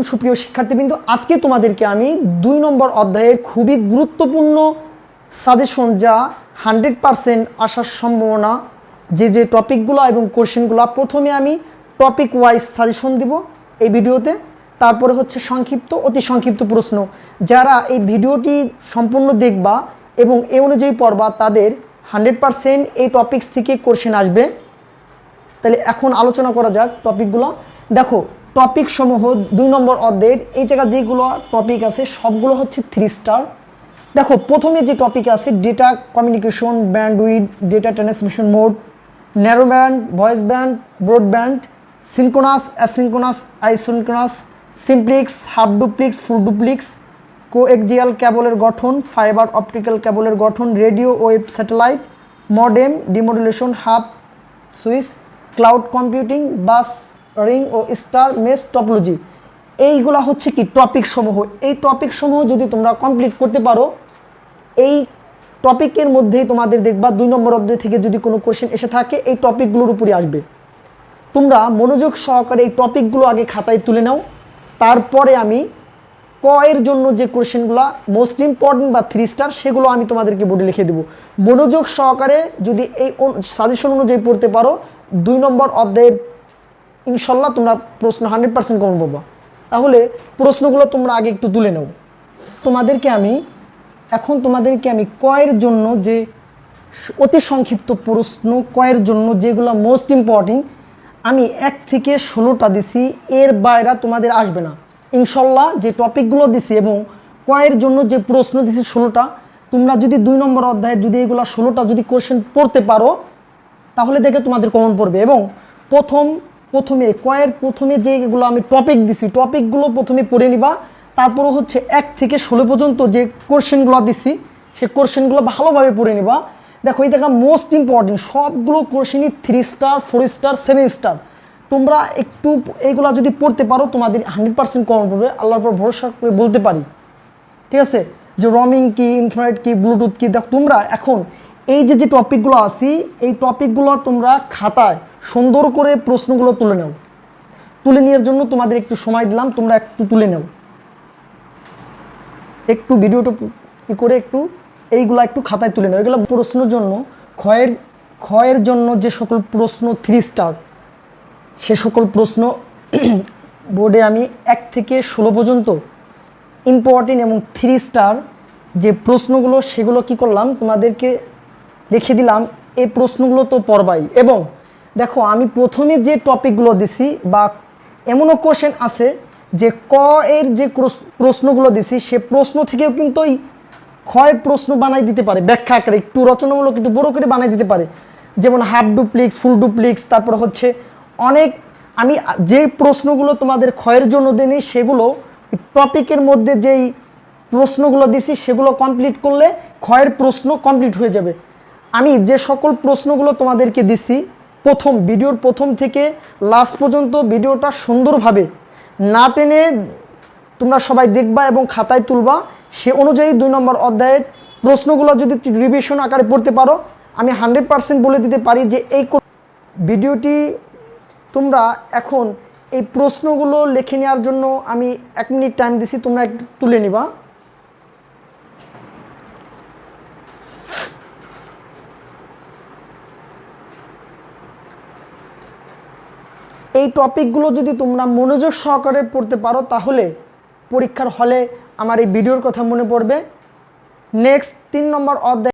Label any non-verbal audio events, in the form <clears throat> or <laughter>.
সুপ্রিয় শিক্ষার্থীবৃন্দ, আজকে তোমাদেরকে আমি দুই নম্বর অধ্যায়ের খুবই গুরুত্বপূর্ণ সাজেশন যা হান্ড্রেড পারসেন্ট আসার সম্ভাবনা, যে যে টপিকগুলো এবং কোশ্চেনগুলো প্রথমে আমি টপিক ওয়াইজ সাজেশন দিব এই ভিডিওতে। তারপরে হচ্ছে সংক্ষিপ্ত, অতি সংক্ষিপ্ত প্রশ্ন। যারা এই ভিডিওটি সম্পূর্ণ দেখবা এবং এ অনুযায়ী পড়বা, তাদের হান্ড্রেড পারসেন্ট এই টপিকস থেকে কোশ্চেন আসবে। তাহলে এখন আলোচনা করা যাক টপিকগুলো দেখো টপিক সমূহ দুই নম্বর অধ্যায়ের, এই জায়গা যেগুলো টপিক আছে, সবগুলো হচ্ছে থ্রি স্টার দেখো, প্রথমে যে টপিক আছে data communication band with data transmission mode narrow band voice band broadband synchronous asynchronous asynchronous simplex half duplex full duplex coaxial ক্যাবলের গঠন ফাইবার অপটিক্যাল ক্যাবলের গঠন radio wave satellite modem demodulation half switch cloud computing bus ring ও star mesh topology এইগুলা হচ্ছে কি topic সমূহ। এই topic সমূহ যদি তোমরা কমপ্লিট করতে পারো, এই টপিকের মধ্যেই তোমাদের দেখবা দুই নম্বর অধ্যায় থেকে যদি কোনো কোশ্চেন এসে থাকে, এই টপিকগুলোর উপরে আসবে। তোমরা মনোযোগ সহকারে এই টপিকগুলো আগে খাতায় তুলে নাও। তারপরে আমি ক এর জন্য যে কোশ্চেনগুলো মোস্ট ইম্পর্টেন্ট বা থ্রি স্টার সেগুলো আমি তোমাদেরকে বোর্ডে লিখে দেবো। মনোযোগ সহকারে যদি এই সাজেশন অনুযায়ী পড়তে পারো, দুই নম্বর অধ্যায়ের ইনশাল্লাহ তোমরা প্রশ্ন হান্ড্রেড পার্সেন্ট কমন পাবা তাহলে প্রশ্নগুলো তোমরা আগে একটু তুলে নাও। তোমাদেরকে আমি, এখন তোমাদেরকে আমি কয়ের জন্য যে অতি সংক্ষিপ্ত প্রশ্ন, কয়ের জন্য যেগুলো মোস্ট ইম্পর্টেন্ট আমি এক থেকে ষোলোটা দিছি, এর বাইরে তোমাদের আসবে না। ইনশাল্লাহ যে টপিকগুলো দিছি এবং কয়ের জন্য যে প্রশ্ন দিছি ষোলোটা, তোমরা যদি দুই নম্বর অধ্যায়ের যদি এগুলো ষোলোটা যদি কোশ্চেন পড়তে পারো, তাহলে দেখে তোমাদের কমন পড়বে। এবং প্রথম প্রথমে কয়ের প্রথমে যেগুলো আমি টপিক দিছি টপিকগুলো প্রথমে পড়ে নিবা। তারপরে হচ্ছে এক থেকে ষোলো পর্যন্ত যে কোশ্চেনগুলো দিছি, সে কোশ্চেনগুলো ভালোভাবে পড়ে নিবা। দেখো, এই দেখা মোস্ট ইম্পর্টেন্ট সবগুলো কোশ্চেনই three star four star seven star তোমরা একটু এইগুলো যদি পড়তে পারো, তোমাদের হান্ড্রেড পার্সেন্ট কমন পড়বে। আল্লাহর পর ভরসা করে বলতে পারি। ঠিক আছে? যে রমিং কি ইনফ্রারেড কি ব্লুটুথ কি দেখো, তোমরা এখন এই যে যে টপিকগুলো আছে, এই টপিকগুলো তোমরা খাতায় সুন্দর করে প্রশ্নগুলো তুলে নাও। তুলে নেওয়ার জন্য তোমাদের একটু সময় দিলাম, তোমরা একটু তুলে নাও। একটু ভিডিওটা ই করে একটু এইগুলো একটু খাতায় তুলে নাও। এগুলো প্রশ্নের জন্য, ক্ষয়ের ক্ষয়ের জন্য যে সকল প্রশ্ন থ্রি স্টার সে সকল প্রশ্ন <clears throat> বোর্ডে আমি এক থেকে ষোলো পর্যন্ত ইম্পর্টেন্ট এবং থ্রি স্টার যে প্রশ্নগুলো, সেগুলো কি করলাম, তোমাদেরকে লিখে দিলাম। এই প্রশ্নগুলো তো পড়বাই। এবং দেখো, আমি প্রথমে যে টপিকগুলো দিছি বা এমনও কোশ্চেন আছে যে ক এর যে প্রশ্নগুলো দিছি, সে প্রশ্ন থেকেও কিন্তু ওই ক্ষয় প্রশ্ন বানাই দিতে পারে, ব্যাখ্যা আকারে, একটু রচনামূলক, একটু বড় করে বানাই দিতে পারে। যেমন হাফ ডুপ্লিক্স ফুল ডুপ্লিক্স তারপর হচ্ছে অনেক, আমি যে প্রশ্নগুলো তোমাদের ক্ষয়ের জন্য দিই সেগুলো টপিকের মধ্যে যেই প্রশ্নগুলো দিছি, সেগুলো কমপ্লিট করলে ক্ষয়ের প্রশ্ন কমপ্লিট হয়ে যাবে। আমি যে সকল প্রশ্নগুলো তোমাদেরকে দিছি প্রথম, ভিডিওর প্রথম থেকে লাস্ট পর্যন্ত ভিডিওটা সুন্দরভাবে না টেনে তোমরা সবাই দেখবা এবং খাতায় তুলবা। সে অনুযায়ী দুই নম্বর অধ্যায়ের প্রশ্নগুলো যদি রিভিশন আকারে পড়তে পারো, আমি হান্ড্রেড পার্সেন্ট বলে দিতে পারি যে এই ভিডিওটি তোমরা এখন এই প্রশ্নগুলো লিখে নেওয়ার জন্য আমি এক মিনিট টাইম দিছি, তোমরা একটু তুলে নিবা। এই টপিকগুলো যদি তোমরা মনোযোগ সহকারে পড়তে পারো, তাহলে পরীক্ষার হলে আমার এই ভিডিওর কথা মনে পড়বে। নেক্সট তিন নম্বর অধ্যায়